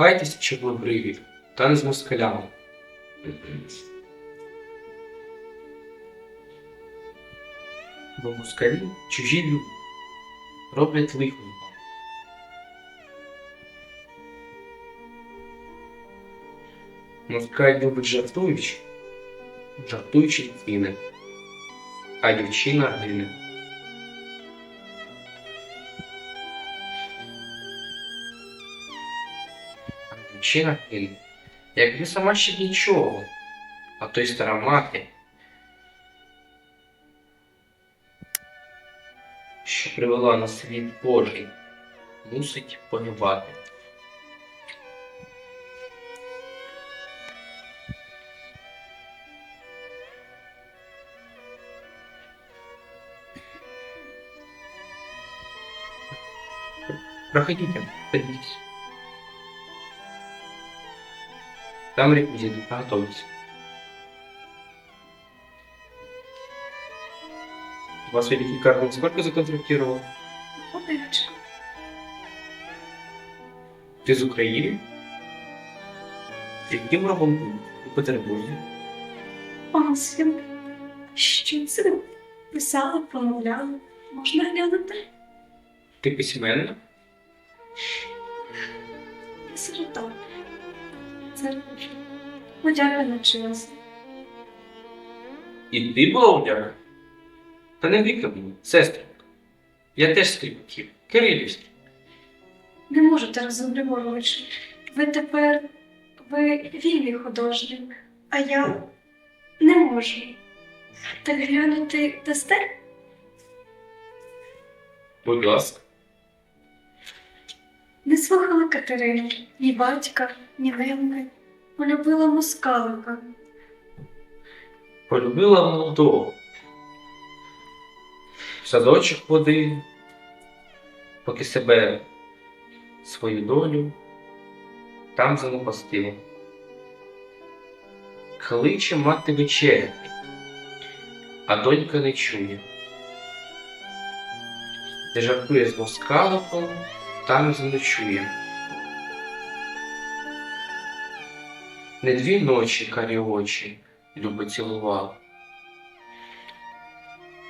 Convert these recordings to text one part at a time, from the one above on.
Гайтеся чорнобриві, та не з москалями. Бо москалі чужі люди роблять лихо. вам. Москаль любить жартуючи, жартуючи цвіне, а дівчина гине. Дівчина гине. Якби сама ще нічого, а то й стара мати, що привела на світ Божий, мусить погибати. Проходите, садитесь. Там реквизиты, готовьтесь. Вас Великий Карл сколько законтрактировал? Одиночка. Ти з України? Яким робом у Петербурзі? Панським. Що це? Писала, промовляла. Можна глянути? Ти письменна? Я сирота. Це подяка навчилася. І ти була удяка? Та не віка мені, сестринка. Я теж стрібків, Кирилівський. Не можете, Разум Григорович. Ви тепер ви вільний художник, а я не можу. Так глянути дасте? Будь ласка. Не слухала Катерину, ні батька, ні Немки. Полюбила москалика. Полюбила молодого. Садочок водив, поки себе свою долю там занапастила. Кличе мати вечеряти, а донька не чує. Де жартує з москаликом, там заночує. Не дві ночі карі очі любо цілувала.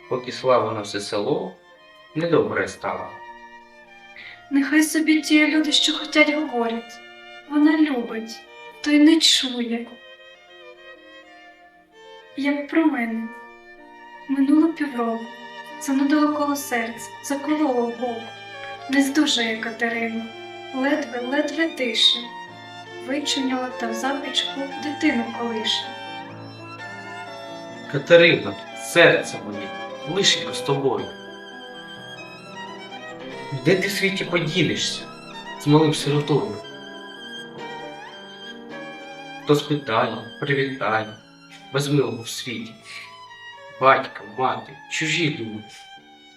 Поки слава на все село недобре стало. Нехай собі ті люди, що хотять, говорять. Вона любить, то й не чує. Як про мене. Минуло півроку, занудило коло серця, закололо боку. Не здужає Катерина, ледве, ледве дише. Вичуняла та в запічку дитину колише. Катерина, серце моє, лишенько з тобою. Де ти в світі поділишся з малим сиротою? То спитає, привітає, без милого в світі. Батька, мати, чужі люди.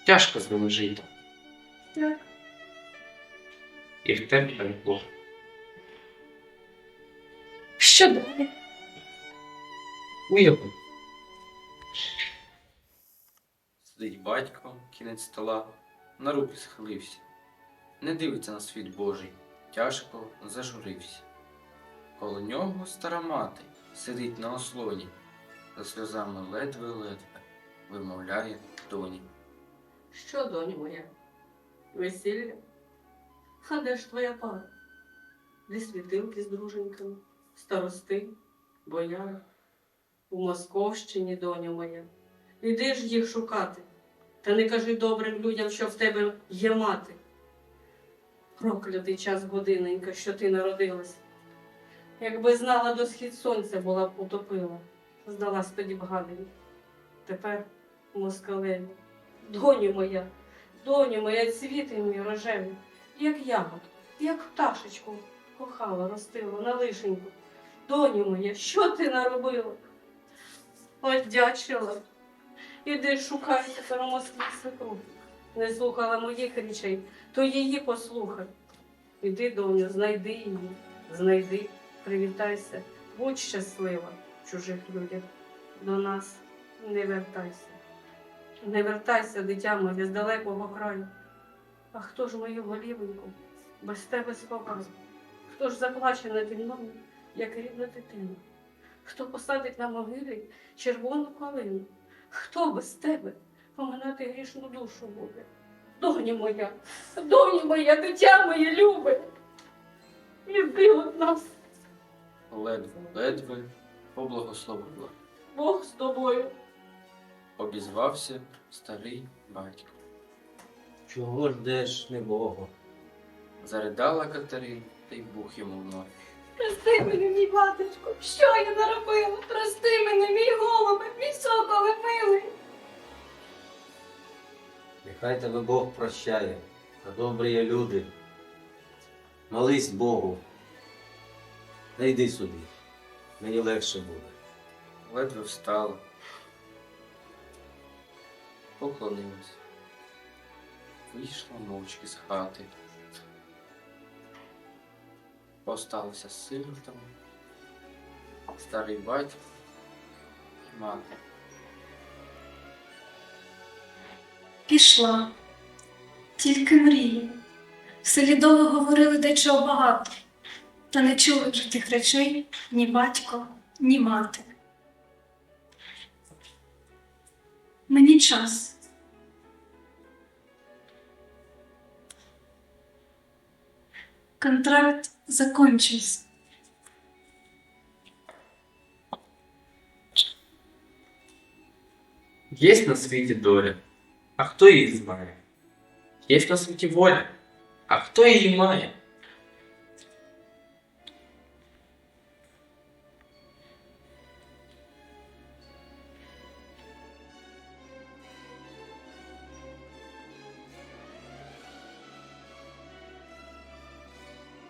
Тяжко з ними жити. Так, І в тебе перепло. що далі? Уяви. Сидить батько, кінець стола, на руки схилився. Не дивиться на світ Божий, тяжко зажурився. Коло нього стара мати сидить на ослоні, за сльозами ледве-ледве вимовляє доні. Що, доню моя? Весілля? А де ж твоя пара? Де світилки з друженьками, старости, бояри? У Московщині, доню моя. Іди ж їх шукати. Та не кажи добрим людям, що в тебе є мати. Проклятий час годиненька, що ти народилась. Якби знала до схід сонця була б утопила, здалась тоді б гадині. Тепер москалеві. Доню моя, доню моя, цвіти мій рожеві, як ягод, як пташечку кохала, ростила на лишеньку. Доню моя, що ти наробила? Одячила. Іди шукай тепер у свекру. Не слухала моїх речей, то її послухай. Іди, доню, знайди її, знайди, привітайся, будь щаслива в чужих людях. До нас не вертайся. Не вертайся, дитя моє, з далекого краю. А хто ж мою голівеньку без тебе сховав? Хто ж заплаче наді мною, як рідна дитина? Хто посадить на могилі червону калину? Хто без тебе поминати грішну душу буде? Доні моя, доні моя, дитя моє любе. Іди от нас, Ледве-ледве поблагословила. Бог з тобою. Обізвався старий батько. Чого ждеш небого? Заридала Катерина, та й бух йому в ноги. Прости мене, мій батечко, що я наробила? Прости мене, мій голубе, мій соколе милий. Нехай тебе Бог прощає, та добрі є люди. Молись Богу. Не йди сюди, мені легше буде. Ледве встала. Поклонилась. Вийшла мовчки з хати. Осталася з сиротами. Старий батько і мати. Пішла. Тільки мрії. В селі довго говорили дечого багато, та не чули вже тих речей ні батько, ні мати. Мені час. Контракт закончився. Есть на свете доля, а хто її знає? Есть на світі воля, а хто її має?